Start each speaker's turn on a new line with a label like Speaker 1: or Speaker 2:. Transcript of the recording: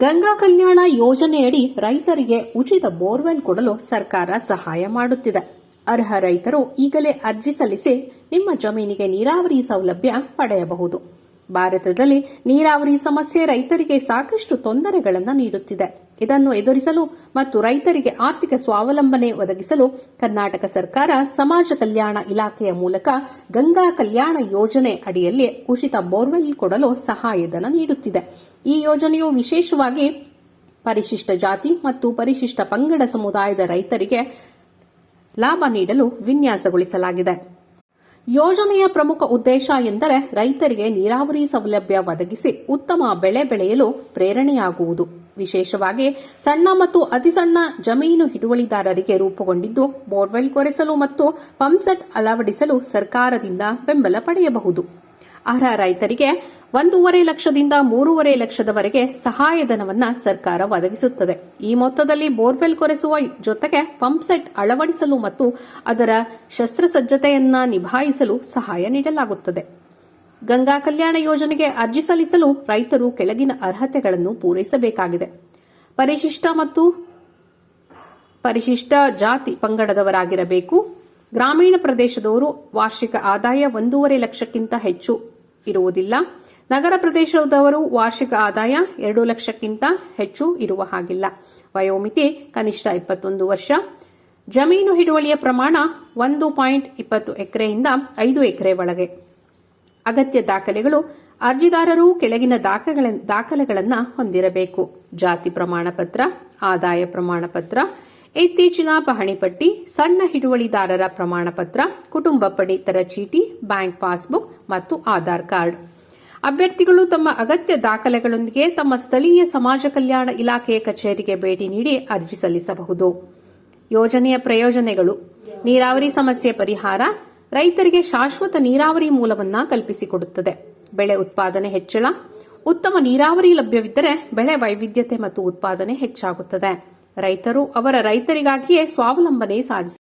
Speaker 1: ಗಂಗಾ ಕಲ್ಯಾಣ ಯೋಜನೆಯಡಿ ರೈತರಿಗೆ ಉಚಿತ ಬೋರ್ವೆಲ್ ಕೊಡಲು ಸರ್ಕಾರ ಸಹಾಯ ಮಾಡುತ್ತಿದೆ. ಅರ್ಹ ರೈತರು ಈಗಲೇ ಅರ್ಜಿ ಸಲ್ಲಿಸಿ ನಿಮ್ಮ ಜಮೀನಿಗೆ ನೀರಾವರಿ ಸೌಲಭ್ಯ ಪಡೆಯಬಹುದು. ಭಾರತದಲ್ಲಿ ನೀರಾವರಿ ಸಮಸ್ಯೆ ರೈತರಿಗೆ ಸಾಕಷ್ಟು ತೊಂದರೆಗಳನ್ನು ನೀಡುತ್ತಿದೆ. ಇದನ್ನು ಎದುರಿಸಲು ಮತ್ತು ರೈತರಿಗೆ ಆರ್ಥಿಕ ಸ್ವಾವಲಂಬನೆ ಒದಗಿಸಲು ಕರ್ನಾಟಕ ಸರ್ಕಾರ ಸಮಾಜ ಕಲ್ಯಾಣ ಇಲಾಖೆಯ ಮೂಲಕ ಗಂಗಾ ಕಲ್ಯಾಣ ಯೋಜನೆ ಅಡಿಯಲ್ಲಿ ಉಚಿತ ಬೋರ್ವೆಲ್ ಕೊಡಲು ಸಹಾಯಧನ ನೀಡುತ್ತಿದೆ. ಈ ಯೋಜನೆಯು ವಿಶೇಷವಾಗಿ ಪರಿಶಿಷ್ಟ ಜಾತಿ ಮತ್ತು ಪರಿಶಿಷ್ಟ ಪಂಗಡ ಸಮುದಾಯದ ರೈತರಿಗೆ ಲಾಭ ನೀಡಲು ವಿನ್ಯಾಸಗೊಳಿಸಲಾಗಿದೆ. ಯೋಜನೆಯ ಪ್ರಮುಖ ಉದ್ದೇಶ ಎಂದರೆ ರೈತರಿಗೆ ನೀರಾವರಿ ಸೌಲಭ್ಯ ಒದಗಿಸಿ ಉತ್ತಮ ಬೆಳೆ ಬೆಳೆಯಲು ಪ್ರೇರಣೆಯಾಗುವುದು. ವಿಶೇಷವಾಗಿ ಸಣ್ಣ ಮತ್ತು ಅತಿಸಣ್ಣ ಜಮೀನು ಹಿಡುವಳಿದಾರರಿಗೆ ರೂಪುಗೊಂಡಿದ್ದು, ಬೋರ್ವೆಲ್ ಕೊರೆಸಲು ಮತ್ತು ಪಂಪ್ಸೆಟ್ ಅಳವಡಿಸಲು ಸರ್ಕಾರದಿಂದ ಬೆಂಬಲ ಪಡೆಯಬಹುದು. ಅರ್ಹ ರೈತರಿಗೆ ಒಂದೂವರೆ ಲಕ್ಷದಿಂದ ಮೂರುವರೆ ಲಕ್ಷದವರೆಗೆ ಸಹಾಯಧನವನ್ನು ಸರ್ಕಾರ ಒದಗಿಸುತ್ತದೆ. ಈ ಮೊತ್ತದಲ್ಲಿ ಬೋರ್ವೆಲ್ ಕೊರೆಸುವ ಜೊತೆಗೆ ಪಂಪ್ಸೆಟ್ ಅಳವಡಿಸಲು ಮತ್ತು ಅದರ ಶಸ್ತ್ರಸಜ್ಜತೆಯನ್ನ ನಿಭಾಯಿಸಲು ಸಹಾಯ ನೀಡಲಾಗುತ್ತದೆ. ಗಂಗಾ ಕಲ್ಯಾಣ ಯೋಜನೆಗೆ ಅರ್ಜಿ ಸಲ್ಲಿಸಲು ರೈತರು ಕೆಳಗಿನ ಅರ್ಹತೆಗಳನ್ನು ಪೂರೈಸಬೇಕಾಗಿದೆ. ಪರಿಶಿಷ್ಟ ಮತ್ತು ಪರಿಶಿಷ್ಟ ಜಾತಿ ಪಂಗಡದವರಾಗಿರಬೇಕು. ಗ್ರಾಮೀಣ ಪ್ರದೇಶದವರು ವಾರ್ಷಿಕ ಆದಾಯ ಒಂದೂವರೆ ಲಕ್ಷಕ್ಕಿಂತ ಹೆಚ್ಚು ಇರುವುದಿಲ್ಲ. ನಗರ ಪ್ರದೇಶದವರು ವಾರ್ಷಿಕ ಆದಾಯ ಎರಡು ಲಕ್ಷಕ್ಕಿಂತ ಹೆಚ್ಚು ಇರುವ ಹಾಗಿಲ್ಲ. ವಯೋಮಿತಿ ಕನಿಷ್ಠ ಇಪ್ಪತ್ತೊಂದು ವರ್ಷ. ಜಮೀನು ಹಿಡುವಳಿಯ ಪ್ರಮಾಣ ಒಂದು ಪಾಯಿಂಟ್ ಇಪ್ಪತ್ತು ಎಕರೆಯಿಂದ ಐದು ಎಕರೆ ಒಳಗೆ. ಅಗತ್ಯ ದಾಖಲೆಗಳು ಅರ್ಜಿದಾರರು ಕೆಳಗಿನ ದಾಖಲೆಗಳ ದಾಖಲೆಗಳನ್ನು ಹೊಂದಿರಬೇಕು. ಜಾತಿ ಪ್ರಮಾಣಪತ್ರ, ಆದಾಯ ಪ್ರಮಾಣಪತ್ರ, ಇತ್ತೀಚಿನ ಪಹಣಿಪಟ್ಟಿ ಸಣ್ಣ ಹಿಡುವಳಿದಾರರ ಪ್ರಮಾಣಪತ್ರ, ಕುಟುಂಬ ಪಡಿತರ ಚೀಟಿ, ಬ್ಯಾಂಕ್ ಪಾಸ್ಬುಕ್ ಮತ್ತು ಆಧಾರ್ ಕಾರ್ಡ್. ಅಭ್ಯರ್ಥಿಗಳು ತಮ್ಮ ಅಗತ್ಯ ದಾಖಲೆಗಳೊಂದಿಗೆ ತಮ್ಮ ಸ್ಥಳೀಯ ಸಮಾಜ ಕಲ್ಯಾಣ ಇಲಾಖೆಯ ಕಚೇರಿಗೆ ಭೇಟಿ ನೀಡಿ ಅರ್ಜಿ ಸಲ್ಲಿಸಬಹುದು. ಯೋಜನೆಯ ಪ್ರಯೋಜನಗಳು. ನೀರಾವರಿ ಸಮಸ್ಯೆ ಪರಿಹಾರ ರೈತರಿಗೆ ಶಾಶ್ವತ ನೀರಾವರಿ ಮೂಲವನ್ನ ಕಲ್ಪಿಸಿಕೊಡುತ್ತದೆ. ಬೆಳೆ ಉತ್ಪಾದನೆ ಹೆಚ್ಚಳ, ಉತ್ತಮ ನೀರಾವರಿ ಲಭ್ಯವಿದ್ದರೆ ಬೆಳೆ ವೈವಿಧ್ಯತೆ ಮತ್ತು ಉತ್ಪಾದನೆ ಹೆಚ್ಚಾಗುತ್ತದೆ. ರೈತರು ಅವರ ರೈತರಿಗಾಗಿಯೇ ಸ್ವಾವಲಂಬನೆ ಸಾಧಿಸ